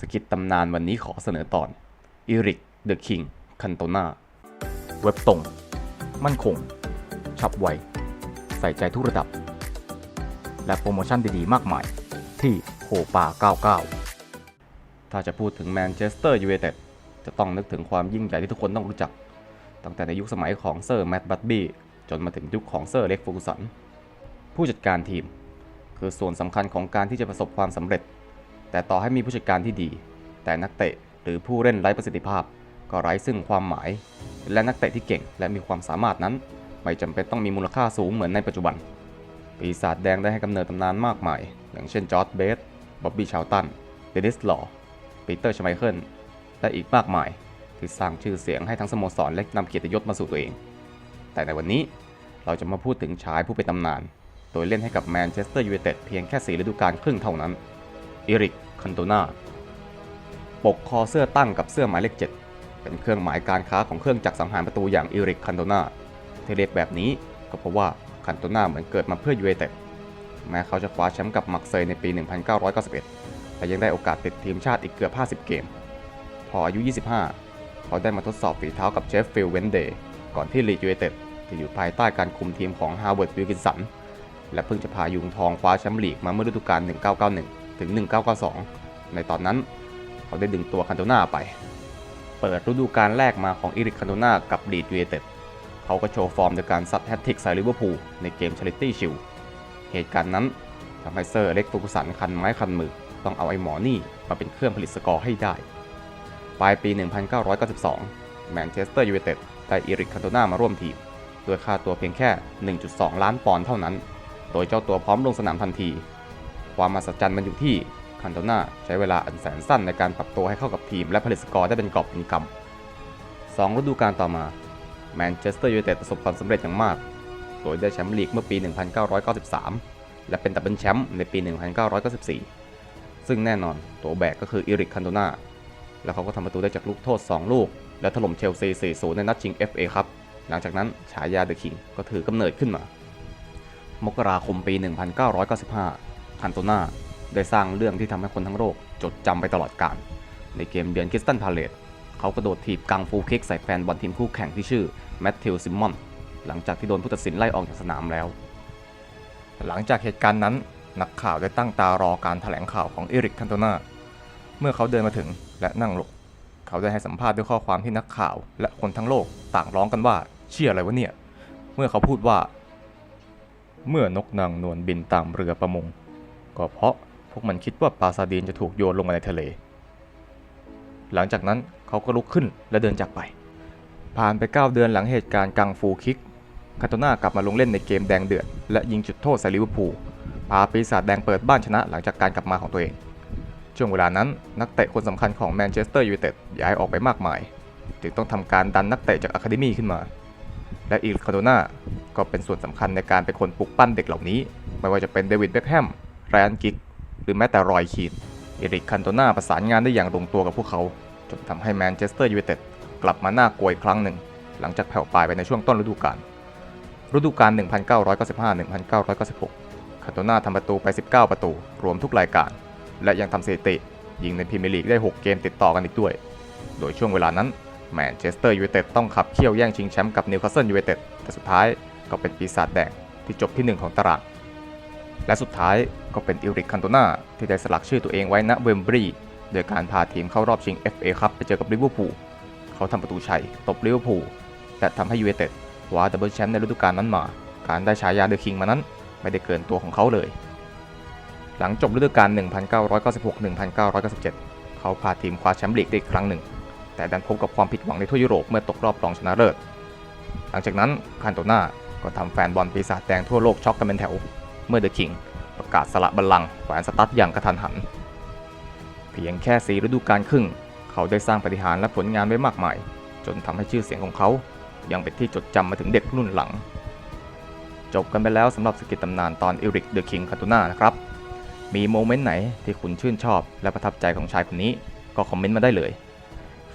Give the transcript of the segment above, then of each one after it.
สกิทตำนานวันนี้ขอเสนอตอนอิริกเดอะคิงคันโตนาเว็บตรง มั่นคง ฉับไว ใส่ใจทุกระดับ และโปรโมชั่นดีๆ มากมาย ที่โคปา 99 ถ้าจะพูดถึงแมนเชสเตอร์ยูไนเต็ดจะต้องนึกถึงความยิ่งใหญ่ที่ทุกคนต้องรู้จัก ตั้งแต่ในยุคสมัยของเซอร์แมตต์บัตบี้จนมาถึงยุคของเซอร์เล็กฟูสัน ผู้จัดการทีม คือส่วนสำคัญของการที่จะประสบความสำเร็จ แต่ต่อให้มีผู้จัดการที่ดี แต่นักเตะหรือผู้เล่นไร้ประสิทธิภาพ ก็ไร้ซึ่งความหมาย และนักเตะที่เก่งและมีความสามารถนั้น ไม่จำเป็นต้องมีมูลค่าสูงเหมือนในปัจจุบัน ปีศาจแดงได้ให้กำเนิดตำนานมากมาย อย่างเช่นจอร์ดเบสบ๊อบบี้ชาวตันเดนิสลอปีเตอร์ชไมเคิลและอีกมากมายที่สร้างชื่อเสียงให้ทั้งสโมสรและนำเกียรติยศมาสู่ตัวเอง แต่ในวันนี้เราจะมาพูดถึงชายผู้เป็นตำนาน โดยเล่นให้กับแมนเชสเตอร์ยูไนเต็ดเพียงแค่4ฤดูกาลครึ่งเท่านั้น อิริกคันโตนาปกคอเสื้อตั้งกับเสื้อหมายเลข 7 เป็นเครื่องหมายการค้าของเครื่องจักรสังหารประตูอย่างอิริกคันโตนาที่เรียกแบบนี้ก็เพราะว่าคันโตนาเหมือนเกิดมาเพื่อยูไนเต็ดแม้เขาจะคว้าแชมป์กับมักเซยในปี 1991 แต่ยังได้โอกาสติดทีมชาติอีกเกือบ 50 เกม พออายุ 25 เขาได้มาทดสอบฝีเท้ากับเชฟฟิลด์เวนเดย์ก่อนที่ลีดยูไนเต็ดจะอยู่ภายใต้การคุมทีมของฮาวเวิร์ดวิลกินสันและเพิ่งจะพายุงทองคว้าแชมป์ลีกมาเมื่อฤดูกาล1991 ถึง 1992 ในตอนนั้น เขาได้ดึงตัวคันโตนาไป เปิดฤดูกาลแรกมาของอิริกคันโตนากับลีดยูไนเต็ดเขาก็โชว์ฟอร์มโดยการซัดแฮตทริกใส่ลิเวอร์พูลในเกมชาริตี้ชิลเหตุการณ์นั้นทำให้เซอร์เล็กฟูกุสันคันไม้คันมือ ต้องเอาไอ้หมอนี่มาเป็นเครื่องผลิตสกอร์ให้ได้ ปลายปี 1992 แมนเชสเตอร์ยูไนเต็ดได้อิริกคันโตนามาร่วมทีมโดยค่าตัวเพียงแค่ 1.2 ล้านปอนด์เท่านั้น โดยเจ้าตัวพร้อมลงสนามทันที ความมหัศจรรย์มันอยู่ที่คันโตนาใช้เวลาอันแสนสั้นในการปรับตัวให้เข้ากับทีมและผลิตสกอร์ได้เป็นกอบเป็นกำสองฤดูกาลต่อมาแมนเชสเตอร์ยูไนเต็ดประสบความสำเร็จอย่างมาก โดยได้แชมป์ลีกเมื่อปี 1993 และเป็นดับเบิลแชมป์ในปี 1994 ซึ่งแน่นอนตัวแบกก็คืออิริกคันโตนาแล้วเขาก็ทำประตูได้จากลูกโทษ 2 ลูก และถล่มเชลซี 4-0 ในนัดชิง FA ครับ หลังจากนั้นฉายาเดอะคิงก็ถือกำเนิดขึ้นมา มกราคมปี 1995 คันโตนาได้สร้างเรื่องที่ทำให้คนทั้งโลกจดจำไปตลอดกาลในเกมเยือนคริสตันพาเลตเขากระโดดถีบกังฟูลคิกใส่แฟนบอลทีมคู่แข่งที่ชื่อแมตติวซิมมอนหลังจากที่โดนผู้ตัดสินไล่ออกจากสนามแล้ว หลังจากเหตุการณ์นั้นนักข่าวได้ตั้งตารอการถแถลงข่าวของเอริกคันโตนาเมื่อเขาเดินมาถึงและนั่งลงเขาได้ให้สัมภาษณ์ด้วยข้อความที่นักข่าว และคนทั้งโลกต่างร้องกันว่าเชื่ออะไรวะเนี่ย เมื่อเขาพูดว่า เมื่อนกนางนวลบินตามเรือประมง ก็เพราะพวกมันคิดว่าปลาซาดีนจะถูกโยนลงมาในทะเล หลังจากนั้นเขาก็ลุกขึ้นและเดินจากไป ผ่านไป 9 เดือนหลังเหตุการณ์กังฟูคิกคาโตนากลับมาลงเล่นในเกมแดงเดือด และยิงจุดโทษใส่ลิเวอร์พูลพาปีศาจแดงเปิดบ้านชนะหลังจากการกลับมาของตัวเอง ช่วงเวลานั้นนักเตะคนสำคัญของแมนเชสเตอร์ยูไนเต็ดย้ายออกไปมากมาย จึงต้องทำการดันนักเตะจากอะคาเดมีขึ้นมา และอีลคาโดนาก็เป็นส่วนสำคัญในการเป็นคนปลุกปั้นเด็กเหล่านี้ ไม่ว่าจะเป็นเดวิดเบคแฮม ไรอันกิก หรือแม้แต่รอยคีนเอริกคันโตนาประสานงานได้อย่างลงตัวกับพวกเขา จนทำให้แมนเชสเตอร์ยูไนเต็ดกลับมาหน่ากลัวอีกครั้งหนึ่ง หลังจากแผ่วปลายไปในช่วงต้นฤดูกาลฤดูกาล 1995-1996คาโตนาทำประตูไป 19 ประตู รวมทุกรายการ และยังทำสถิติ ยิงในพรีเมียร์ลีกได้ 6 เกมติดต่อกันอีกด้วย โดยช่วงเวลานั้นแมนเชสเตอร์ยูไนเต็ดต้องขับเคี่ยวแย่งชิงแชมป์กับนิวคาสเซิลยูไนเต็ดแต่สุดท้ายก็เป็นปีศาจแดงที่จบที่ 1 ของตาราง และสุดท้ายก็เป็นอิริกคันโตนาที่ได้สลักชื่อตัวเองไว้ณเวมบรีโดยการพาทีมเข้ารอบชิง FA ครับไปเจอกับลิเวอร์พูลเขาทำประตูชัยตบลิเวอร์พูลและทำให้ยูไนเต็ดคว้าดับเบิลแชมป์ในฤดูกาลนั้นมา การได้ฉายาเดอะคิงมานั้น ไม่ได้เกินตัวของเขาเลย หลังจบฤดูกาล 1996-1997 เขาพาทีมคว้าแชมป์ลีกได้อีกครั้งหนึ่ง แต่ดันพบกับความผิดหวังในทั่วยุโรปเมื่อตกรอบรองชนะเลิศ หลังจากนั้นคันโตนาก็ทำแฟนบอลปีศาจแดงทั่วโลกช็อกกันเป็นแถว เมื่อเดอะคิงประกาศสละบัลลังก์แขวนสตั๊ดอย่างกระทันหัน เพียงแค่สีฤดูกาลครึ่ง เขาได้สร้างปฏิหารและผลงานไว้มากมาย จนทำให้ชื่อเสียงของเขา ยังเป็นที่จดจำมาถึงเด็กรุ่นหลัง จบกันไปแล้วสำหรับสกิตตำนานตอนอิริกเดอะคิงคาตูน่านะครับ มีโมเมนต์ไหนที่คุณชื่นชอบและประทับใจของชายคนนี้ ก็คอมเมนต์มาได้เลย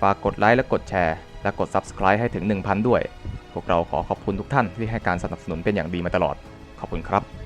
ฝากกดไลค์และกดแชร์และกด Subscribe ให้ถึง 1,000 ด้วย พวกเราขอขอบคุณทุกท่านที่ให้การสนับสนุนเป็นอย่างดีมาตลอด ขอบคุณครับ